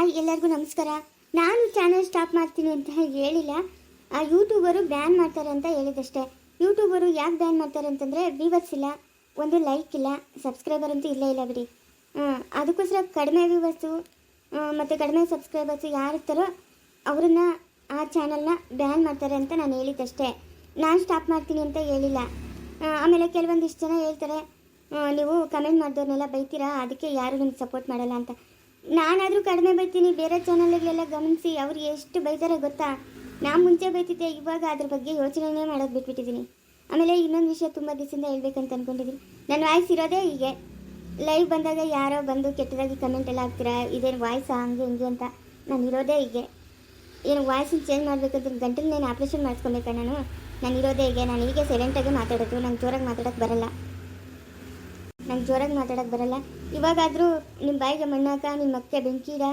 Hi ಎಲ್ಲರಿಗೂ ನಮಸ್ಕಾರ. ನಾನು ಚಾನಲ್ ಸ್ಟಾಪ್ ಮಾಡ್ತೀನಿ ಅಂತ ಹೇಳಿಲ್ಲ. ಆ ಯೂಟ್ಯೂಬರು ಬ್ಯಾನ್ ಮಾಡ್ತಾರೆ ಅಂತ ಹೇಳಿದಷ್ಟೇ. ಯೂಟ್ಯೂಬರು ಯಾಕೆ ಬ್ಯಾನ್ ಮಾಡ್ತಾರೆ ಅಂತಂದರೆ ವ್ಯೂವರ್ಸ್ ಇಲ್ಲ, ಒಂದು ಲೈಕ್ ಇಲ್ಲ ಸಬ್ಸ್ಕ್ರೈಬರ್ ಅಂತೂ ಇಲ್ಲೇ ಇಲ್ಲ ಬಿಡಿ. ಅದಕ್ಕೋಸ್ಕರ ಕಡಿಮೆ ವ್ಯೂವರ್ಸು ಮತ್ತು ಕಡಿಮೆ ಸಬ್ಸ್ಕ್ರೈಬರ್ಸು ಯಾರಿರ್ತಾರೋ ಅವರನ್ನ ಆ ಚಾನಲ್ನ ಬ್ಯಾನ್ ಮಾಡ್ತಾರೆ ಅಂತ ನಾನು ಹೇಳಿದ್ದಷ್ಟೇ. ನಾನು ಸ್ಟಾಪ್ ಮಾಡ್ತೀನಿ ಅಂತ ಹೇಳಿಲ್ಲ. ಆಮೇಲೆ ಕೆಲವೊಂದಿಷ್ಟು ಜನ ಹೇಳ್ತಾರೆ ನೀವು ಕಮೆಂಟ್ ಮಾಡಿದವ್ರನ್ನೆಲ್ಲ ಬೈತೀರಾ? ಅದಕ್ಕೆ ಯಾರು ನಿಮ್ಗೆ ಸಪೋರ್ಟ್ ಮಾಡಲ್ಲ ಅಂತ. ನಾನಾದರೂ ಕಡಿಮೆ ಬೈತೀನಿ, ಬೇರೆ ಚಾನಲ್ಗಳೆಲ್ಲ ಗಮನಿಸಿ, ಅವ್ರು ಎಷ್ಟು ಬೈತಾರೆ ಗೊತ್ತಾ? ನಾನು ಮುಂಚೆ ಬೈತಿದ್ದೆ, ಇವಾಗ ಅದ್ರ ಬಗ್ಗೆ ಯೋಚನೆನೇ ಮಾಡೋದು ಬಿಟ್ಬಿಟ್ಟಿದ್ದೀನಿ ಆಮೇಲೆ ಇನ್ನೊಂದು ವಿಷಯ ತುಂಬ ದಿವಸದಿಂದ ಹೇಳ್ಬೇಕಂತ ಅಂದ್ಕೊಂಡಿದ್ದೀನಿ ನನ್ನ ವಾಯ್ಸ್ ಇರೋದೇ ಹೀಗೆ. ಲೈವ್ ಬಂದಾಗ ಯಾರೋ ಬಂದು ಕೆಟ್ಟದಾಗಿ ಕಮೆಂಟ್ ಎಲ್ಲ ಹಾಕ್ತೀರಾ? ಇದೇನು ವಾಯ್ಸಾ ಹಂಗೆ, ಹಿಂಗೆ ಅಂತ. ನಾನು ಇರೋದೇ ಹೀಗೆ. ಏನು ವಾಯ್ಸನ್ನ ಚೇಂಜ್ ಮಾಡಬೇಕಂದ್ರೆ ಗಂಟಲು ನಾನು ಆಪ್ರೇಷನ್ ಮಾಡಿಸ್ಕೊಬೇಕಾ ನಾನು ನಾನು ಇರೋದೇ ಹೀಗೆ. ನಾನು ಹೀಗೆ ಸೈಲೆಂಟಾಗಿ ಮಾತಾಡೋದು, ನಂಗೆ ಜೋರಾಗಿ ಮಾತಾಡೋಕ್ಕೆ ಬರಲ್ಲ. ನಂಗೆ ಜೋರಾಗಿ ಮಾತಾಡೋಕ್ಕೆ ಬರಲ್ಲ. ಇವಾಗಾದರೂ ನಿಮ್ಮ ಬಾಯಿಗೆ ಮಣ್ಣಾಕ ನಿಮ್ಮ ಅಕ್ಕ ಬೆಂಕಿಡ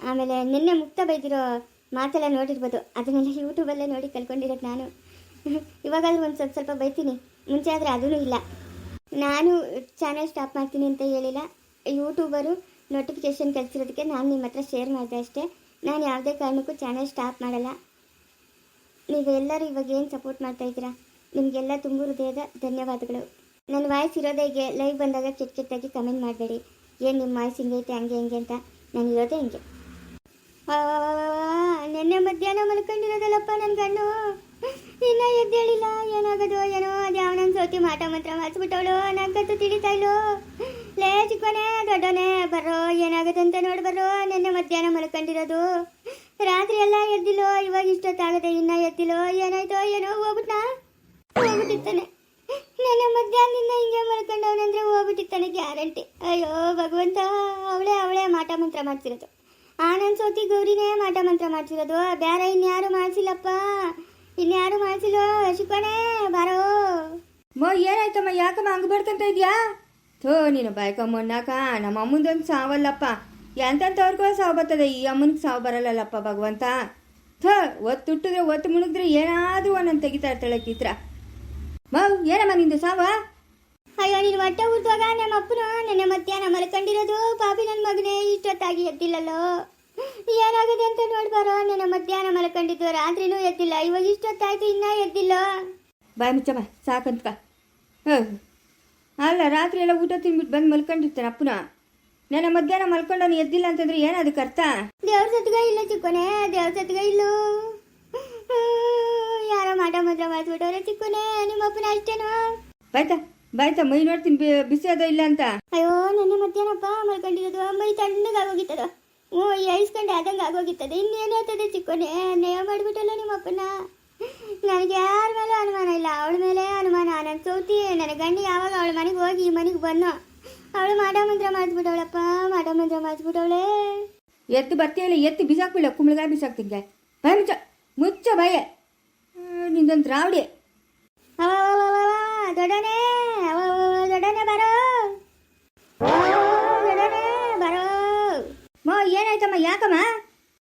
ಆಮೇಲೆ ನಿನ್ನೆ ಮುಕ್ತ ಬೈದಿರೋ ಮಾತೆಲ್ಲ ನೋಡಿರ್ಬೋದು. ಅದನ್ನೆಲ್ಲ ಯೂಟ್ಯೂಬಲ್ಲೇ ನೋಡಿ ಕಲ್ಕೊಂಡಿರೋದು ನಾನು. ಇವಾಗಾದರೂ ಒಂದು ಸ್ವಲ್ಪ ಸ್ವಲ್ಪ ಬೈತೀನಿ. ಮುಂಚೆ ಆದರೆ ಅದೂ ಇಲ್ಲ. ನಾನು ಚಾನಲ್ ಸ್ಟಾಪ್ ಮಾಡ್ತೀನಿ ಅಂತ ಹೇಳಿಲ್ಲ. ಯೂಟ್ಯೂಬರು ನೋಟಿಫಿಕೇಷನ್ ಕಳಿಸಿರೋದಕ್ಕೆ ನಾನು ನಿಮ್ಮ ಹತ್ರ ಶೇರ್ ಮಾಡಿದೆ ಅಷ್ಟೇ. ನಾನು ಯಾವುದೇ ಕಾರಣಕ್ಕೂ ಚಾನಲ್ ಸ್ಟಾಪ್ ಮಾಡಲ್ಲ. ನೀವೆಲ್ಲರೂ ಇವಾಗ ಏನು ಸಪೋರ್ಟ್ ಮಾಡ್ತಾ ಇದ್ದೀರಾ? ನಿಮಗೆಲ್ಲ ತುಂಬ ಹೃದಯದ ಧನ್ಯವಾದಗಳು. ನನ್ನ ವಾಯ್ಸ್ ಇರೋದೇ ಹೀಗೆ ಲೈವ್ ಬಂದಾಗ ಕೆಟ್ಟ ಕೆಟ್ಟಾಗಿ ಕಮೆಂಟ್ ಮಾಡಬೇಡಿ. ಏನು ನಿಮ್ಮ ವಾಯ್ಸ್ ಹಿಂಗೈತೆ ಹಂಗೆ ಹಿಂಗೆ ಅಂತ? ನಾನು ಇರೋದೇ ಹಿಂಗೆ. ನಿನ್ನೆ ಮಧ್ಯಾಹ್ನ ಮಲ್ಕೊಂಡಿರೋದಲ್ಲಪ್ಪ ನನ್ನ ಗಣ್ಣು ಇನ್ನ ಎದ್ದೇಳಿಲ್ಲ ಏನಾಗೋದು, ಏನೋ ಅದು ನನ್ನ ಸೋತಿ ಮಾಟ ಮಾತ್ರ ಮಾಡಿಸ್ಬಿಟ್ಟವಳು ನನಗಂತೂ ತಿಳಿತಾ ಇಲ್ಲೋ ಲೇ ಚಿಕ್ಕವನೇ, ದೊಡ್ಡವನೇ ಬರೋ ಏನಾಗುತ್ತೆ ಅಂತ ನೋಡಿ ಬರೋ ನಿನ್ನೆ ಮಧ್ಯಾಹ್ನ ಮಲ್ಕೊಂಡಿರೋದು. ರಾತ್ರಿ ಎಲ್ಲ ಎದ್ದಿಲ್ಲೋ, ಇವಾಗ ಇಷ್ಟೊತ್ತಾಗದೆ, ಇನ್ನ ಎದ್ದಿಲ್ಲೋ, ಏನಾಯ್ತೋ, ಏನೋ ಹೋಗ್ಬಿಟ್ನಾ? ಹೋಗ್ಬಿಟ್ಟಿರ್ತಾನೆ. ನೆನ್ನೆ ಮಧ್ಯಾಹ್ನದಿಂದ ಹಿಂಗೆ ಮಲ್ಕೊಂಡವನಂದ್ರೆ ಹೋಗ್ಬಿಟ್ಟಿರ್ತಾನೆ ಗ್ಯಾರಂಟಿ. ಅಯ್ಯೋ, ಭಗವಂತ, ಅವಳೇ ಅವಳೇ ಮಾಟ ಮಂತ್ರ ಮಾಡ್ತಿರೋದು. ಆನಂದ್ ಸೋತಿ ಗೌರಿನೇ ಮಾಟ ಮಂತ್ರ ಮಾಡ್ತಿರೋದು. ಬೇರೆ ಇನ್ಯಾರು ಮಾಡ್ಸಿಲ್ಲಪ್ಪ? ಇನ್ಯಾರು ಮಾಡ್ಸಿಲ್ಲ? ಶಿಕೋಣೆ, ಬಾರೋ. ಮೋ, ಏನಾಯ್ತಮ್ಮ? ಯಾಕಮ್ಮ ಹಂಗ ಬಡ್ಕೊಂತ ಇದೆಯಾ? ಥೋ, ನೀನು ಬಾಯ್ಕ ಮೊನ್ನಾಕ ನಮ್ಮ ಅಮ್ಮಂದೊಂದು ಸಾವಲ್ಲಪ್ಪ. ಎಂತೆಂಥವ್ರಿಗೂ ಸಾವು ಬರ್ತದೆ. ಈ ಅಮ್ಮನಿಗೆ ಸಾವು ಬರಲ್ಲಲ್ಲಪ್ಪ ಭಗವಂತ. ಥೋ ಒತ್ತುಟ್ಟಿದ್ರೆ ಒತ್ತು ಮುಳುಗಿದ್ರೆ ಏನಾದರೂ ಒಂದೊಂದು ತೆಗಿತಾ ಇರ್ತಾಳೆ ಚಿತ್ರ. ಮೌ, ಏನಮ್ಮ ನಿಂದು ಸಾವ ಅಯ್ಯೋ, ನೀನು ಹೊಟ್ಟೆ ಉರ್ದುವಾಗ ನಮ್ಮ ಅಪ್ಪನ ನೆನ್ನೆ ಮಧ್ಯಾಹ್ನ ಮಲ್ಕೊಂಡಿರೋದು. ಪಾಪಿ ನನ್ನ ಮಗನೇ ಇಷ್ಟೊತ್ತಾಗಿ ಎದ್ದಿಲ್ಲಲ್ಲೋ. ಏನಾಗಿದೆ ಅಂತ ನೋಡ್ಬಾರೋ ನನ್ನ ಮಧ್ಯಾಹ್ನ ಮಲ್ಕೊಂಡಿದ್ದು, ರಾತ್ರಿನೂ ಎದ್ದಿಲ್ಲ. ಇವಾಗ ಇಷ್ಟೊತ್ತಾಯ್ತು, ಇನ್ನ ಎದ್ದಿಲ್ಲ. ಬಾಯ್ ಮುಚ್ಚಮ್ಮ ಸಾಕಂತ ಹಾಂ ಅಲ್ಲ, ರಾತ್ರಿ ಎಲ್ಲ ಊಟ ತಿನ್ಬಿಟ್ಟು ಬಂದು ಮಲ್ಕೊಂಡಿರ್ತಾನೆ ಅಪ್ಪನ. ನನ್ನ ಮಧ್ಯಾಹ್ನ ಮಲ್ಕೊಂಡವನು ಎದ್ದಿಲ್ಲ ಅಂತಂದ್ರೆ ಏನದಕ್ಕೆ ಅರ್ಥ? ದೇವ್ರ ಸತ್ಗ ಇಲ್ಲ ಚಿಕ್ಕೋನೆ ದೇವ್ರ ಸತ್ಗ ಇಲ್ಲು. ಯಾರೋ ಮಾಟ ಮಾಡ್ಬಿಟ್ಟವ್ರೆ ಚಿಕ್ಕೋನೆ ನಿಮ್ಮ ಅಪ್ಪನ ಅಷ್ಟೇನೋ? ಬಾಯ್ತಾ ಬಾಯ್ತಾ ಮೈ ನೋಡ್ತೀನಿ ಬಿ- ಬಿಸಿ ಅದೋ ಇಲ್ಲ ಅಂತ? ಅಯ್ಯೋ ನನ್ನ ಮಧ್ಯಾಹ್ನಪ್ಪ ಮಲ್ಕೊಂಡಿರೋದು ಮೈ ತಣ್ಣಗಾಗೋಗಿತ್ತದ ಹ್ಞೂ ಐಸ್ಕೊಂಡು ಆದಂಗೆ ಆಗೋಗಿತ್ತದೆ ಇನ್ನೇನಾಗ್ತದೆ ಚಿಕ್ಕೋನೆ ನೇಯ ಮಾಡಿಬಿಟ್ಟಲ್ಲ ನಿಮ್ಮ ಅಪ್ಪನ? ನನಗೆ ಯಾರ ಮೇಲೆ ಅನುಮಾನ ಇಲ್ಲ ಅವಳ ಮೇಲೆ ಅನುಮಾನ ನನ್ನ ಸೌತಿ ನನ್ನ ಗಂಡಿ ಯಾವಾಗ ಅವಳ ಮನೆಗೆ ಹೋಗಿ ಈ ಮನೆಗೆ ಬಂದು ಅವಳು ಮಾಟ ಮಂತ್ರ ಮಾಡಿಸ್ಬಿಟ್ಟವಳಪ್ಪ ಮಾಟ ಮಂತ್ರ ಮಾಡಿಸ್ಬಿಟ್ಟವಳೆ ಎತ್ತು ಬರ್ತೀಯಲ್ಲ ಎತ್ತು ಬಿಸಾಕ್ಬಿಡ ಕುಂಬಳಗಾಯಿ ಬಿಸಾಕ್ತಿಂಗೆ ಬಾಯ್ ಮುಚ್ಚ ಮುಚ್ಚ ಬಾಯ. ನಿಂದೊಂದು ರಾವಡಿ ದೊಡನೆ ದೊಡನೆ ಬರೋ. ದೊಡನೆ ಬರೋ. ಮೋ, ಏನಾಯ್ತಮ್ಮ, ಯಾಕಮ್ಮ?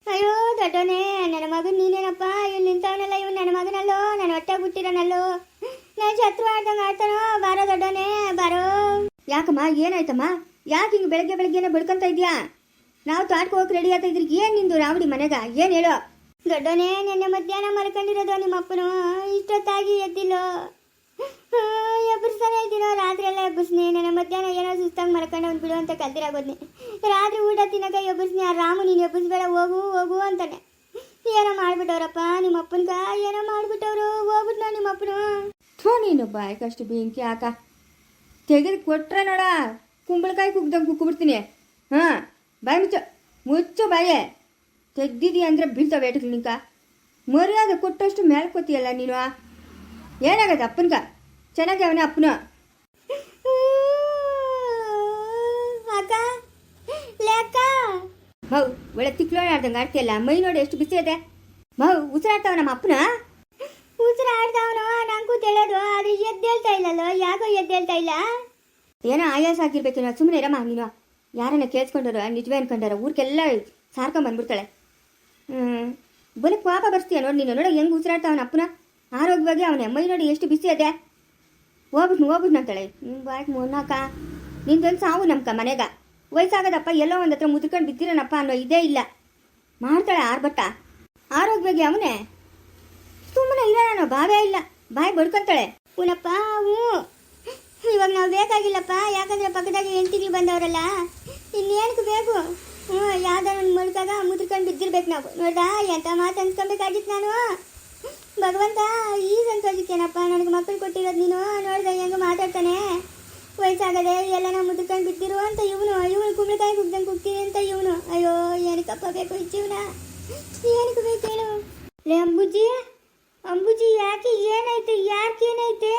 ಅಯ್ಯೋ, ದೊಡ್ಡನೆ, ನನ್ನ ಮಗನ್ ನೀನೇನಪ್ಪ? ಇಲ್ಲಿ ನಿಂತವನಲ್ಲ ಇವ್ ನನ್ನ ಮಗನಲ್ಲೋ? ನನ್ನ ಹೊಟ್ಟೆ ಬಿಟ್ಟಿರನಲ್ಲೋ? ನಾನು ಶತ್ರು ಆಡ್ತಾನೋ? ಬಾರೋ, ದೊಡ್ಡನೆ, ಬಾರೋ. ಯಾಕಮ್ಮ, ಏನಾಯ್ತಮ್ಮ? ಯಾಕೆ ಹಿಂಗೆ ಬೆಳಗ್ಗೆ ಬೆಳಗ್ಗೆನೆ ಬಡ್ಕೊಂತ ಇದೀಯಾ? ನಾವು ತಾಟ್ಕೊ ಹೋಗಿ ರೆಡಿ ಆಗ್ತಾ ಇದ್ರಿಗೆ ಏನು ನಿಂದು ರಾವಡಿ ಮನೆಗ? ಏನು ಹೇಳು? ದೊಡ್ಡನೆ ನಿನ್ನೆ ಮಧ್ಯಾಹ್ನ ಮಲ್ಕೊಂಡಿರೋದು ನಿಮ್ಮ ಅಪ್ಪನು. ಇಷ್ಟೊತ್ತಾಗಿ ಎದ್ದಿಲ್ಲೋ. ಎಬ್ಬರಿಸ್ತಾನೆ ಇದ್ದೀನೋ. ರಾತ್ರಿ ಎಲ್ಲ ಎಬ್ಬಸ್ನೆ ನನ್ನ ಮಧ್ಯಾಹ್ನ ಏನೋ ಸುಸ್ತಾಗಿ ಮಲ್ಕೊಂಡು ಒಂದು ಬಿಡು ಅಂತ ಕಲ್ತಿರಾಗೋದ್ನಿ ರಾತ್ರಿ ಊಟ ತಿನ್ನಕ ಎಬ್ಬಸ್ನೆ ಆ ರಾಮು ನೀನು ಎಬ್ಬಸ್ಬೇಡ ಹೋಗು ಹೋಗು ಅಂತಾನೆ. ಏನೋ ಮಾಡ್ಬಿಟ್ಟವ್ರಪ್ಪ, ನಿಮ್ಮ ಅಪ್ಪನ್ಗ ಏನೋ ಮಾಡ್ಬಿಟ್ಟವ್ರು. ಹೋಗ್ಬಿಟ್ನ ನಿಮ್ಮ ಅಪ್ಪನು. ಥೋ, ನೀನು ಬಾಯ್ಕಷ್ಟು ಬೆಂಕಿ ಹಾಕ. ತೆಗೆದು ಕೊಟ್ರೆ ನೋಡ. ಕುಂಬಳಕಾಯಿ ಕುಗ್ದಂಗೆ ಕುಕ್ಕಿಬಿಡ್ತೀನಿ. ಹಾಂ, ಬಾಯಿ ಮುಚ್ಚ. ಮುಚ್ಚು ಬಾಯೇ. ತೆಗ್ದಿದೀಯ ಅಂದರೆ ಬೀಳ್ತಾವೆ ಏಟಕ್ಕೆ ನಿಂಕ ಮರ್ಯಾದೆ ಕೊಟ್ಟಷ್ಟು ಮೇಲ್ಕೋತೀಯಲ್ಲ ನೀನು ಏನಾಗತ್ತೆ ಅಪ್ಪನ್ಗ? ಚೆನ್ನಾಗಿ ಅವನೇ ಅಪ್ಪನ. ಮೌ ಒಳ್ಳೆ ತಿಕ್ಲೋಣ ಆಡ್ದಂಗೆ ಆಡ್ತೀಯಲ್ಲ ಮೈ ನೋಡಿ ಎಷ್ಟು ಬಿಸಿ ಇದೆ. ಮೌ ಉಸಿರಾಡ್ತಾವ ನಮ್ಮ ಅಪ್ಪನ? ಉಸಿರಾಡ್ತಾವನೋ ನಂಗೂ ತಿಳಿಯೋದು ಆದ್ರೆ ಎದ್ದೇಳ್ತಾ ಇಲ್ಲಲ್ಲೋ ಯಾಕೋ ಎದ್ದೇಳ್ತಾ ಇಲ್ಲ? ಏನೋ ಆಯಾಸ ಆಗಿರ್ಬೇಕೇನೋ ಸುಮ್ಮನೆ ಇರಮ್ಮ ನೀನು. ಯಾರನ್ನ ಕೇಳಿಸ್ಕೊಂಡಾರ ನಿಜವೇ ಅನ್ಕೊಂಡಾರ ಊರಿಗೆಲ್ಲ ಸಾರ್ಕೊಂಡ್ ಬರೀ ಪಾಪ ಬರ್ತೀಯ ನೋಡಿ, ನೀನು ನೋಡ, ಹೆಂಗೆ ಉಸಿರಾಡ್ತಾವನ ಅಪ್ಪನ. ಆರೋಗ್ಯವಾಗಿ ಅವನ ಎಮ್ಮೈ ನೋಡಿ ಎಷ್ಟು ಬಿಸಿ ಅದೇ. ಹೋಗ್ಬಿಟ್ನು ಹೋಗ್ಬಿಟ್ನು ಹ್ಞೂ ಬಾಯ್ಕ್ ಮೊನ್ನಾಕ ನಿಂದೊಂದು ಸಾವು ನಮ್ಕ ಮನೆಗ. ವಯಸ್ಸಾಗದಪ್ಪ ಎಲ್ಲೋ ಒಂದು ಹತ್ರ ಮುದುಕೊಂಡು ಬಿದ್ದಿರೋನಪ್ಪ ಅನ್ನೋ ಇದೇ ಇಲ್ಲ. ಮಾಡ್ತಾಳೆ ಆರ್ಭಟ. ಆರೋಗ್ಯವಾಗಿ ಅವನೇ. ಸುಮ್ಮನೆ ಇಲ್ಲ ನಾನು ಬಾವೇ ಇಲ್ಲ. ಬಾಯಿ ಬಡ್ಕೊಂತಾಳೆ. ಪುನಪ್ಪ ಹ್ಞೂ. ಇವಾಗ ನಾವು ಬೇಕಾಗಿಲ್ಲಪ್ಪ. ಯಾಕಂದ್ರೆ ಪಕ್ಕದಾಗ ಹೆಂಡ್ತೀನಿ ಬಂದವರಲ್ಲ. ಇನ್ನೇನಕ್ಕೆ ಬೇಕು? ಯಾವ್ದಾರ ಒಂದು ಮುಳ್ಕಾಗ ಮುದ್ರಕೊಂಡು ಬಿದ್ದಿರ್ಬೇಕು ನಾವು. ನೋಡ್ದಾ, ಎಂತ ಮಾತು ಅನ್ಸ್ಕೊಬೇಕಾಗಿತ್ತು ನಾನು. ಭಗವಂತ, ಈ ಸಂತೋಷಕ್ಕೇನಪ್ಪ ನನಗೆ ಮಕ್ಕಳು ಕೊಟ್ಟಿರೋದು ನೀನು? ನೋಡ್ದೆ, ಹೆಂಗೆ ಮಾತಾಡ್ತಾನೆ. ವಯಸ್ಸಾಗದೆ ಎಲ್ಲನ ಮುದ್ರಕೊಂಡು ಬಿದ್ದಿರು ಅಂತ ಇವನು. ಇವನು ಕುಂಬಳಕಾಯಿ ಕುಗ್ದಂಗೆ ಕುಗ್ತೀನಿ ಅಂತ ಇವನು. ಅಯ್ಯೋ ಏನಕ್ಕಪ್ಪ ಬೇಕು ಈ ಜೀವನ? ಏನಕ್ಕೆ ಬೇಕು ಹೇಳು? ಲೇ, ಅಂಬುಜಿ ಅಂಬುಜಿ, ಯಾಕೆ ಏನೈತೆ ಯಾಕೆ ಏನೈತೆ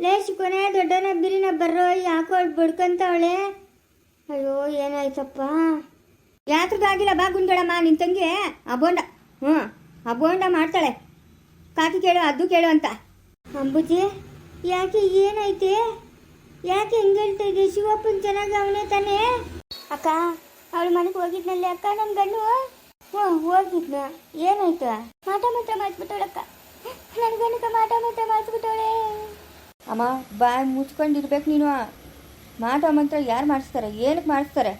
ಲೇಶ್ ಕೊನೆ ದೊಡ್ಡನ ಬಿರಿನ ಬರ್ರೋ, ಯಾಕೋ ಬಡ್ಕೊಂತವಳೆ? ಅಯ್ಯೋ, ಏನಾಯ್ತಪ್ಪ? ಯಾತ್ರದಾಗಿಲ್ಲ, ಬಾ ಗುಂಡಳಮ್ಮ, ನಿನ್ ತಂಗಿ ಅಬೋಂಡ ಬೋಂಡ ಹ್ಞೂ ಆ ಬೋಂಡ ಮಾಡ್ತಾಳೆ. ಕಾಕಿ ಕೇಳು ಅದು ಕೇಳು ಅಂತ. ಅಂಬುಜಿ, ಯಾಕೆ ಏನೈತೆ ಯಾಕೆ ಹೆಂಗ್ ಹೇಳ್ತಾ ಇದೆ ಶಿವಪ್ಪನ್ ಚೆನ್ನಾಗಿ ಅವನೇ ತಾನೇ? ಅಕ್ಕ, ಅವಳ ಮನೆಗೆ ಹೋಗಿದ್ನಲ್ಲಿ ಅಕ್ಕ ನನ್ನ ಗಂಡು? ಹ್ಞೂ, ಹೋಗಿದ್ನ. ಏನಾಯ್ತು? ಮಾಟ ಮಾತ್ರ ಮಾಡಿಸ್ಬಿಟ್ಟವಳಕ್ಕ ನನ್ನ ಗಂಡಕ್ಕ ಮಾಟ ಮಾತ್ರ ಮಾಡಿಸ್ಬಿಟ್ಟವಳೆ ಅಮ್ಮ, ಬಾಯ್ ಮುಚ್ಕೊಂಡಿರ್ಬೇಕು ನೀನು. ಮಾಟ ಮಾತ್ರ ಯಾರು ಮಾಡಿಸ್ತಾರೆ? ಏನಕ್ಕೆ ಮಾಡಿಸ್ತಾರೆ?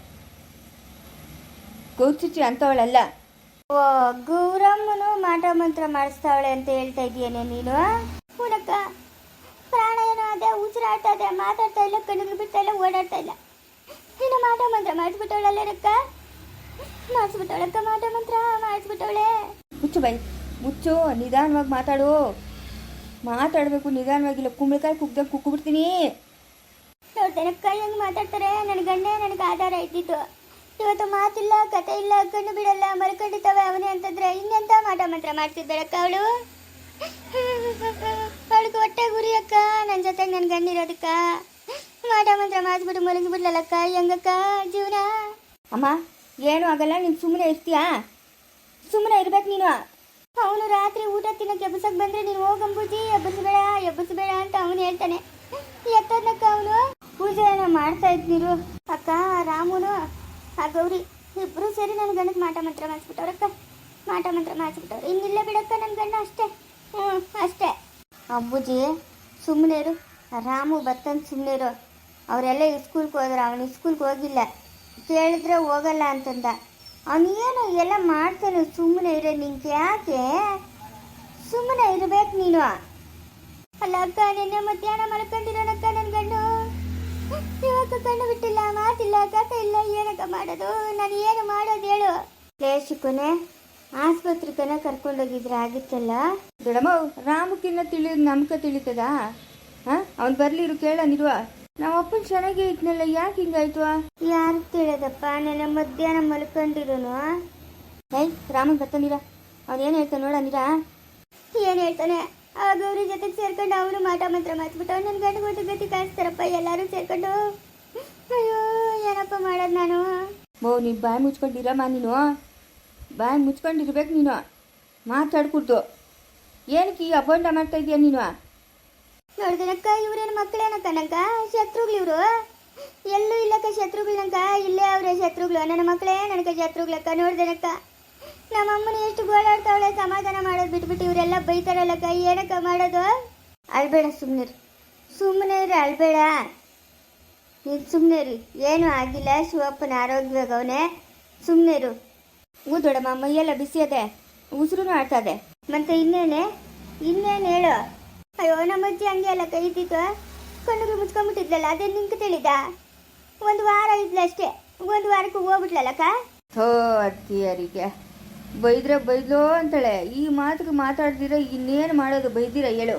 ಗೌಚುಚ್ಚಿ ಅಂತವಳಲ್ಲ. ಓ ಗೌರಮ್ಮನು ಮಾಟ ಮಂತ್ರ ಮಾಡಿಸ್ತಾವಳೆ ಅಂತ ಹೇಳ್ತಾ ಇದೀಯೇನೆ ನೀನು ಹೂನಕ್ಕ ಪ್ರಾಣ ಏನೋ ಅದೇ ಉಸಿರಾಡ್ತಾ ಇದೆ ಮಾತಾಡ್ತಾ ಇಲ್ಲ ಕಣ್ಣು ಬಿಡ್ತಾ ಇಲ್ಲ ಓಡಾಡ್ತಾ ಇಲ್ಲ. ನೀನು ಮಾಟ ಮಂತ್ರ ಮಾಡಿಸ್ಬಿಟ್ಟವಳಲ್ಲ ರಕ್ಕ ಮಾಡಿಸ್ಬಿಟ್ಟವಳಕ್ಕ ಮಾಟ ಮಂತ್ರ ಮಾಡಿಸ್ಬಿಟ್ಟವಳೆ. ಮುಚ್ಚು ಬೈ ಮುಚ್ಚು ನಿಧಾನವಾಗಿ ಮಾತಾಡು. ಮಾತಾಡಬೇಕು ನಿಧಾನವಾಗಿಲ್ಲ ಕುಂಬಳಕಾಯಿ ಕುಗ್ದಾಗ ಕುಕ್ಕು ಕೈ ಹೆಂಗೆ ಮಾತಾಡ್ತಾರೆ ನನ್ನ ಗಂಡೆ ನನಗೆ ಆಧಾರ ಇದ್ದಿತ್ತು ಇವತ್ತು ಮಾತಿಲ್ಲ, ಕತೆ ಇಲ್ಲ, ಕಣ್ಣು ಬಿಡಲ್ಲ, ಮಲ್ಕೊಂಡಿದ್ದಾವೆ ಅವನೇ ಅಂತಂದ್ರೆ ಇನ್ನೆಂತ ಮಾಟ ಮಾತ್ರ ಮಾಡ್ತಿದ್ದಾಳಕ್ಕ ಅವಳು? ಅವಳಿಗೆ ಹೊಟ್ಟೆ ಗುರಿ ಅಕ್ಕ ನನ್ನ ಜೊತೆಗೆ ನನ್ನ ಗಂಡಿರೋದಕ್ಕ. ಮಾಟ ಮಾತ್ರ ಮಾಡಿಸ್ಬಿಟ್ಟು ಮಲಗಿ ಬಿಡ್ಲಲ್ಲಕ್ಕ ಹೆಂಗಕ್ಕ ಜೀವನ? ಅಮ್ಮ, ಏನು ಆಗಲ್ಲ, ನೀನು ಸುಮ್ಮನೆ ಇರ್ತೀಯಾ? ಸುಮ್ಮನೆ ಇರ್ಬೇಕು ನೀನು. ಅವನು ರಾತ್ರಿ ಊಟ ತಿನ್ನಕ್ಕೆ ಎಬ್ಬಸಕ್ ಬಂದ್ರೆ ನೀನು ಹೋಗಂಬುಜಿ ಎಬ್ಬಸಬೇಡ ಎಬ್ಬಸಬೇಡ ಅಂತ ಅವನು ಹೇಳ್ತಾನೆ. ಎತ್ತದಕ್ಕ ಅವನು? ಪೂಜೆನ ಮಾಡ್ತಾ ಇದ್ನಿರು ಅಕ್ಕ, ರಾಮುನು ಆ ಗೌರಿ ಇಬ್ರು ಸೇರಿ ನನ್ನ ಗಂಡದ ಮಾಟ ಮಂತ್ರ ಮಾಡಿಸ್ಬಿಟ್ಟವ್ರಕ್ಕ ಮಾಟ ಮಂತ್ರ ಮಾಡಿಸ್ಬಿಟ್ಟವ್ರು. ಇನ್ನಿಲ್ಲ ಬಿಡಕ್ಕ ನನ್ನ ಗಂಡ ಅಷ್ಟೇ. ಹ್ಞೂ ಅಷ್ಟೇ. ಅಬ್ಬುಜಿ ಸುಮ್ಮನೆ ಇರು. ರಾಮು ಬತ್ತಂತ ಸುಮ್ಮನೆ ಇರು. ಅವರೆಲ್ಲ ಸ್ಕೂಲ್ಗೆ ಹೋದ್ರು, ಅವನು ಸ್ಕೂಲ್ಗೆ ಹೋಗಿಲ್ಲ. ಕೇಳಿದ್ರೆ ಹೋಗಲ್ಲ ಅಂತಂದ. ಅವನೇನು ಎಲ್ಲ ಮಾಡ್ತಾನೆ ಸುಮ್ಮನೆ ಇರೋ. ನಿಂಗೆ ಯಾಕೆ? ಸುಮ್ಮನೆ ಇರಬೇಕು ನೀನು. ಅಲ್ಲ ಅಕ್ಕ, ನಿನ್ನೆ ಮಧ್ಯಾಹ್ನ ಮಲ್ಕೊಂಡಿರೋನಕ್ಕ. ಇವತ್ತು ಕಣ್ಣು ಬಿಟ್ಟಿಲ್ಲ ಮಾತಿಲ್ಲ ಕತೆ ಇಲ್ಲ ಏನಕ್ಕ ಮಾಡೋದು? ನಾನು ಏನು ಮಾಡೋದು ಹೇಳು. ಲೇಶಿಕೊನೆ ಆಸ್ಪತ್ರೆಗನ ಕರ್ಕೊಂಡೋಗಿದ್ರೆ ಆಗಿತ್ತಲ್ಲ? ದೊಡಮ್ಮ ರಾಮಕ್ಕಿನ್ನ ತಿಳಿಯೋದು ನಮ್ಗೆ ತಿಳಿತದ? ಅವ್ನ್ ಅವ್ನು ಬರ್ಲಿರು ಕೇಳ ನಿರುವ ನಾವು ಅಪ್ಪನ ಚೆನ್ನಾಗೇ ಇದ್ನಲ್ಲ ಯಾಕೆ ಹಿಂಗಾಯ್ತು? ಯಾರು ತಿಳಿಯೋದಪ್ಪ ನೆನ್ನೆ ಮಧ್ಯಾಹ್ನ ಮಲ್ಕೊಂಡಿರೋನು? ಏಯ್ ರಾಮನ್ ಬರ್ತಂದಿರ ಅವ್ನು ಏನ್ ಹೇಳ್ತಾನೆ ನೋಡ ನೀರ. ಏನ್ ಹೇಳ್ತಾನೆ? ಆ ಗೌರಿ ಜೊತೆ ಸೇರ್ಕೊಂಡು ಅವನು ಮಾಟ ಮಂತ್ರ ಮಾಡ್ಬಿಟ್ಟು ನನ್ನ ಗಂಡ ಗೊತ್ತಿ ಗತಿ ಕಾಣಿಸ್ತಾರಪ್ಪ ಎಲ್ಲರೂ ಸೇರ್ಕೊಂಡು. ಅಯ್ಯೋ ಏನಪ್ಪ ಮಾಡೋದು ನಾನು? ಓ ನೀನು ಬಾಯಿ ಮುಚ್ಕೊಂಡಿರಮ್ಮ ನೀನು. ಬಾಯಿ ಮುಚ್ಕೊಂಡಿರ್ಬೇಕು ನೀನು. ಮಾತಾಡ್ಕೊಡ್ದು. ಏನಕ್ಕೆ ಈ ಅಪೋಂಡ ಮಾಡ್ತಾ ಇದೀಯ ನೀನು? ನೋಡ್ದನಕ್ಕ ಇವ್ರೇನು ಮಕ್ಕಳೇನ ತನಕ? ಶತ್ರುಗಳು ಇವರು. ಎಲ್ಲೂ ಇಲ್ಲಕ್ಕ ಶತ್ರುಗಳನಕ್ಕ ನಂಕ ಇಲ್ಲೇ ಅವರೇ ಶತ್ರುಗಳು. ನನ್ನ ಮಕ್ಕಳೇ ನನಗೆ ಶತ್ರುಗಳಕ್ಕ ನೋಡ್ದನಕ್ಕ. ನಮ್ಮ ಅಮ್ಮನ ಎಷ್ಟು ಗೋಳಾಡ್ತಾವಳೆ ಸಮಾಧಾನ ಮಾಡೋದು ಬಿಟ್ಬಿಟ್ಟು ಇವರೆಲ್ಲ ಬೈತಾರಲ್ಲಕ್ಕ ಏನಕ್ಕ ಮಾಡೋದು? ಅಳ್ಬೇಡ ಸುಮ್ಮನೆ ಸುಮ್ಮನೆ ಇರು ಅಳ್ಬೇಡ. ನೀನು ಸುಮ್ಮನೆ ರೀ ಏನೂ ಆಗಿಲ್ಲ. ಶಿವಪ್ಪನ ಆರೋಗ್ಯವಾಗವನೇ ಸುಮ್ಮನೆ ಇರು. ಹ್ಞೂ ದೊಡಮ್ಮ ಮೈಯೆಲ್ಲ ಬಿಸಿ ಅದೆ ಉಸಿರು ಆಡ್ತದೆ. ಮತ್ತೆ ಇನ್ನೇನೆ? ಇನ್ನೇನು ಹೇಳು? ಅಯ್ಯೋ ನಮ್ಮ ಅಜ್ಜಿ ಹಂಗೆ ಅಲ್ಲ ಕೈ ಇದ್ದಿತ್ತು ಕಣ್ಣುಗಳು ಮುಚ್ಕೊಂಡ್ಬಿಟ್ಟಿದ್ಲಲ್ಲ ಅದೇ ನಿಂಗೆ ತಿಳಿದ? ಒಂದು ವಾರ ಇದ್ಲ ಅಷ್ಟೇ. ಒಂದು ವಾರಕ್ಕೆ ಹೋಗ್ಬಿಟ್ಲಲ್ಲಕ್ಕ ಥೋ ಅತ್ತಿಯರಿಗೆ. ಬೈದ್ರೆ ಬೈದ್ಲೋ ಅಂತಳೆ. ಈ ಮಾತಿಗೆ ಮಾತಾಡ್ದಿರ ಇನ್ನೇನು ಮಾಡೋದು? ಬೈದಿರ ಹೇಳು.